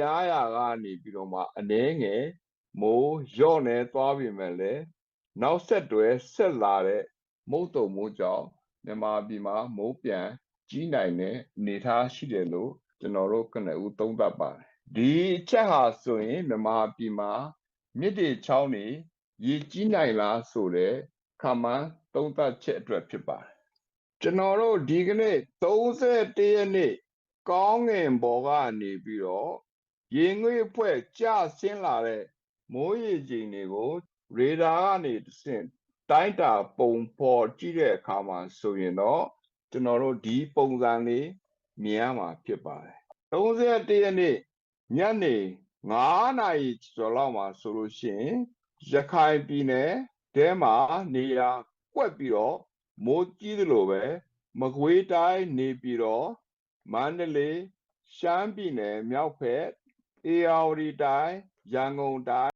များရာကနေပြီးတော့မှအနှဲငယ်မိုးရော့နေသွားပြီမဲ့လေနောက်ဆက်တွဲဆက်လာတဲ့မုတ်တုံမိုးကြောင့်မြန်မာပြည်မှာမိုးပြန်ကြီးနိုင်တဲ့အနေအထားရှိတယ်လို့ကျွန်တော်တို့ကနဦးသုံးသပ်ပါတယ်ဒီအချက်ဟာဆိုရင်မြန်မာပြည်မှာမြစ်တွေချောင်းတွေရေကြီးနိုင်လားဆိုတဲ့ခါမှန်းသုံးသပ်ချက်အတွက်ဖြစ်ပါတယ်ကျွန်တော်တို့ဒီကနေ့31ရက်နေ့ကောင်းငင်ဘော်ကနေပြီးတော့ ရေငွေ့ဖွဲ့ကျဆင်းလာတဲ့မိုးရေချိန်တွေကိုရေဒါကနေတစ်ဆင့်တိုင်းတာပုံဖော်ကြည့်တဲ့အခါမှာဆိုရင်တော့ကျွန်တော်တို့ဒီပုံစံလေးမြင်ရမှာဖြစ်ပါတယ်31ရက်နေ့ညနေ9နာရီကျော်လောက်မှာဆိုလို့ရှိရင်ရခိုင်ပြည်နယ်တဲမှာနေရာကွက်ပြီးတော့မိုးကြီးသလိုပဲမကွေးတိုင်းနေပြီးတော့မန္တလေးရှမ်းပြည်နယ်မြောက်ဖက် အေရဝတီတိုင်းရန်ကုန်တိုင်း